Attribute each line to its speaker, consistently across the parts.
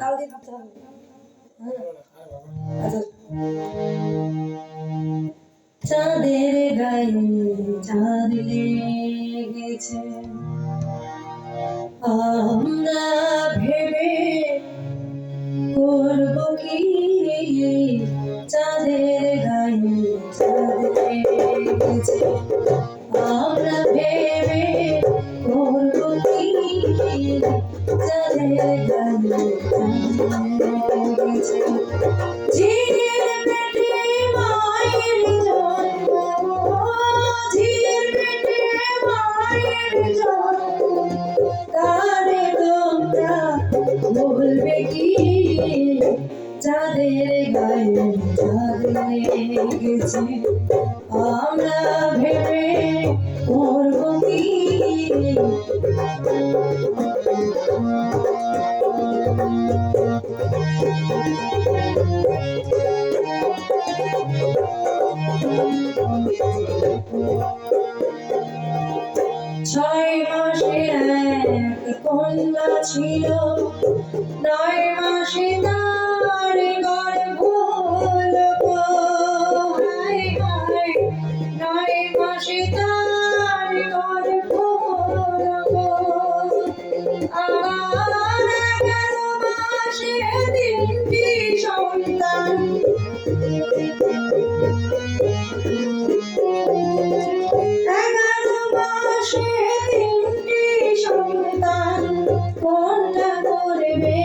Speaker 1: তাল দিয়ে দিতে হবে হ্যাঁ আচ্ছা চাঁদের গায়ে চাঁদ লেগেছে আমরা যাদের গায়ে চাঁদ লেগেছে আমরা ভেবে করব কি? ছয় মাসের এক কন্যা ছিল নয় মাসে তার মাসে তিনটি সন্তান কোনটা করবে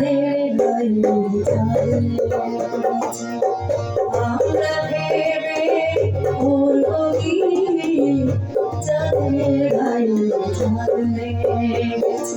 Speaker 1: লেগেছে। আমরা ভেবে করব কি চাঁদের গায়ে চাঁদ লেগেছে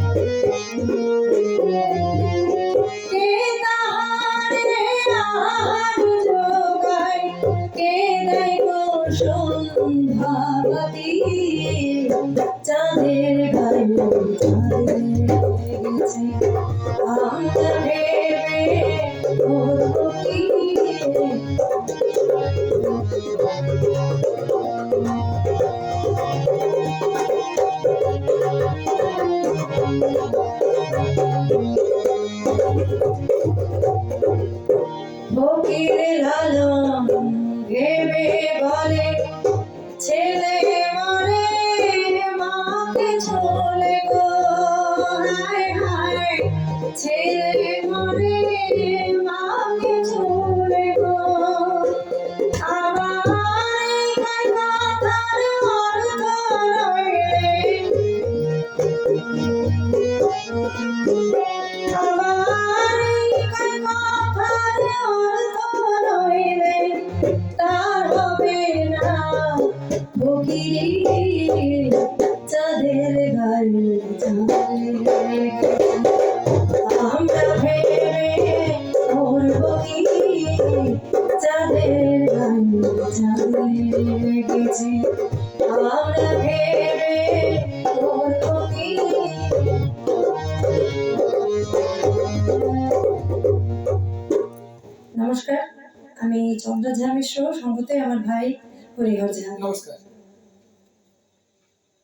Speaker 1: চাঁদের গায়ে আমরা ভেবে চাঁদ আমরা ভেবে নমস্কার, আমি চন্দ্র ঝা মিশ্র সঙ্গতে আমার ভাই হরিহর ঝা
Speaker 2: নমস্কার।